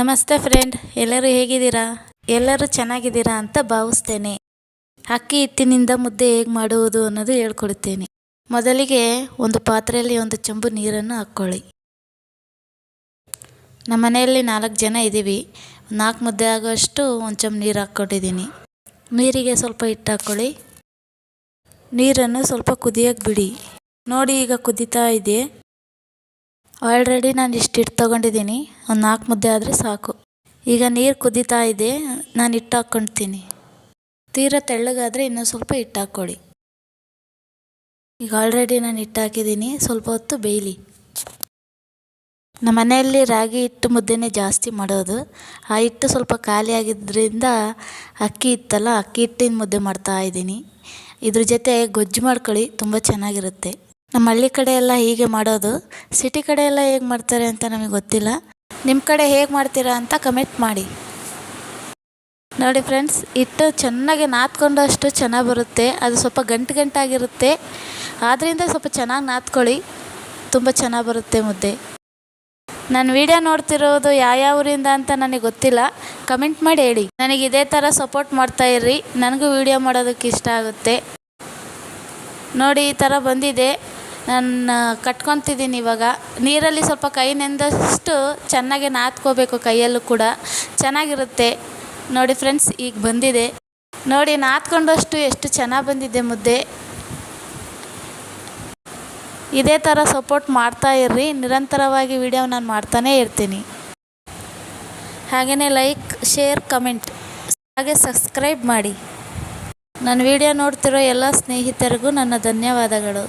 ನಮಸ್ತೆ ಫ್ರೆಂಡ್, ಎಲ್ಲರೂ ಹೇಗಿದ್ದೀರಾ? ಎಲ್ಲರೂ ಚೆನ್ನಾಗಿದ್ದೀರಾ ಅಂತ ಭಾವಿಸ್ತೇನೆ. ಅಕ್ಕಿ ಹಿಟ್ಟಿನಿಂದ ಮುದ್ದೆ ಹೇಗೆ ಮಾಡುವುದು ಅನ್ನೋದು ಹೇಳ್ಕೊಡ್ತೇನೆ. ಮೊದಲಿಗೆ ಒಂದು ಪಾತ್ರೆಯಲ್ಲಿ ಒಂದು ಚಂಬು ನೀರನ್ನು ಹಾಕ್ಕೊಳ್ಳಿ. ನಮ್ಮ ಮನೆಯಲ್ಲಿ ನಾಲ್ಕು ಜನ ಇದ್ದೀವಿ. ನಾಲ್ಕು ಮುದ್ದೆ ಆಗೋಷ್ಟು ಒಂದು ಚಂಬು ನೀರು ಹಾಕ್ಕೊಂಡಿದ್ದೀನಿ ನೀರಿಗೆ ಸ್ವಲ್ಪ ಹಿಟ್ಟು ಹಾಕ್ಕೊಳ್ಳಿ ನೀರನ್ನು ಸ್ವಲ್ಪ ಕುದಿಯೋಕ್ಕೆ ಬಿಡಿ. ನೋಡಿ ಈಗ ಕುದೀತಾ ಇದೆ. ಆಲ್ರೆಡಿ ನಾನು ಇಷ್ಟು ಹಿಟ್ಟು ತೊಗೊಂಡಿದ್ದೀನಿ. ಒಂದು ನಾಲ್ಕು ಮುದ್ದೆ ಆದರೆ ಸಾಕು. ಈಗ ನೀರು ಕುದೀತಾ ಇದೆ. ನಾನು ಹಿಟ್ಟು ಹಾಕ್ಕೊಳ್ತೀನಿ ತೀರ ತೆಳ್ಳಗಾದರೆ ಇನ್ನೂ ಸ್ವಲ್ಪ ಹಿಟ್ಟು ಹಾಕ್ಕೊಳ್ಳಿ. ಈಗ ಆಲ್ರೆಡಿ ನಾನು ಹಿಟ್ಟು ಹಾಕಿದ್ದೀನಿ. ಸ್ವಲ್ಪ ಹೊತ್ತು ಬೇಯಲಿ. ನಮ್ಮ ಮನೆಯಲ್ಲಿ ರಾಗಿ ಹಿಟ್ಟು ಮುದ್ದೆನೇ ಜಾಸ್ತಿ ಮಾಡೋದು. ಆ ಹಿಟ್ಟು ಸ್ವಲ್ಪ ಖಾಲಿ ಆಗಿದ್ದರಿಂದ ಅಕ್ಕಿ ಇತ್ತಲ್ಲ, ಅಕ್ಕಿ ಹಿಟ್ಟಿನ ಮುದ್ದೆ ಮಾಡ್ತಾ ಇದ್ದೀನಿ. ಇದ್ರ ಜೊತೆ ಗೊಜ್ಜು ಮಾಡ್ಕೊಳ್ಳಿ, ತುಂಬ ಚೆನ್ನಾಗಿರುತ್ತೆ. ನಮ್ಮ ಹಳ್ಳಿ ಕಡೆ ಎಲ್ಲ ಹೀಗೆ ಮಾಡೋದು. ಸಿಟಿ ಕಡೆ ಎಲ್ಲ ಹೇಗೆ ಮಾಡ್ತಾರೆ ಅಂತ ನಮಗೆ ಗೊತ್ತಿಲ್ಲ. ನಿಮ್ಮ ಕಡೆ ಹೇಗೆ ಮಾಡ್ತೀರಾ ಅಂತ ಕಮೆಂಟ್ ಮಾಡಿ. ನೋಡಿ ಫ್ರೆಂಡ್ಸ್ ಹಿಟ್ಟು ಚೆನ್ನಾಗಿ ನಾದ್ಕೊಂಡಷ್ಟು ಚೆನ್ನಾಗಿ ಬರುತ್ತೆ. ಅದು ಸ್ವಲ್ಪ ಗಂಟು ಗಂಟಾಗಿರುತ್ತೆ. ಆದ್ದರಿಂದ ಸ್ವಲ್ಪ ಚೆನ್ನಾಗಿ ನಾದ್ಕೊಳ್ಳಿ ತುಂಬ ಚೆನ್ನಾಗಿ ಬರುತ್ತೆ ಮುದ್ದೆ. ನಾನು ವಿಡಿಯೋ ನೋಡ್ತಿರೋದು ಯಾವ ಊರಿಂದ ಅಂತ ನನಗೆ ಗೊತ್ತಿಲ್ಲ. ಕಮೆಂಟ್ ಮಾಡಿ ಹೇಳಿ. ನನಗೆ ಇದೇ ಥರ ಸಪೋರ್ಟ್ ಮಾಡ್ತಾ ಇರ್ರಿ. ನನಗೂ ವಿಡಿಯೋ ಮಾಡೋದಕ್ಕೆ ಇಷ್ಟ ಆಗುತ್ತೆ. ನೋಡಿ ಈ ಥರ ಬಂದಿದೆ. ನಾನು ಕಟ್ಕೊತಿದ್ದೀನಿ ಇವಾಗ. ನೀರಲ್ಲಿ ಸ್ವಲ್ಪ ಕೈ ನೆಂದಷ್ಟು ಚೆನ್ನಾಗಿ ನಾದ್ಕೋಬೇಕು ಕೈಯಲ್ಲೂ ಕೂಡ. ಚೆನ್ನಾಗಿರುತ್ತೆ. ನೋಡಿ ಫ್ರೆಂಡ್ಸ್, ಈಗ ಬಂದಿದೆ. ನೋಡಿ, ನಾದ್ಕೊಂಡಷ್ಟು ಎಷ್ಟು ಚೆನ್ನಾಗಿ ಬಂದಿದೆ ಮುದ್ದೆ. ಇದೇ ಥರ ಸಪೋರ್ಟ್ ಮಾಡ್ತಾ ಇರ್ರಿ. ನಿರಂತರವಾಗಿ ವಿಡಿಯೋ ನಾನು ಮಾಡ್ತಾನೇ ಇರ್ತೀನಿ. ಹಾಗೆಯೇ ಲೈಕ್, ಶೇರ್, ಕಮೆಂಟ್. ಹಾಗೆ ಸಬ್ಸ್ಕ್ರೈಬ್ ಮಾಡಿ. ನನ್ನ ವಿಡಿಯೋ ನೋಡ್ತಿರೋ ಎಲ್ಲ ಸ್ನೇಹಿತರಿಗೂ ನನ್ನ ಧನ್ಯವಾದಗಳು.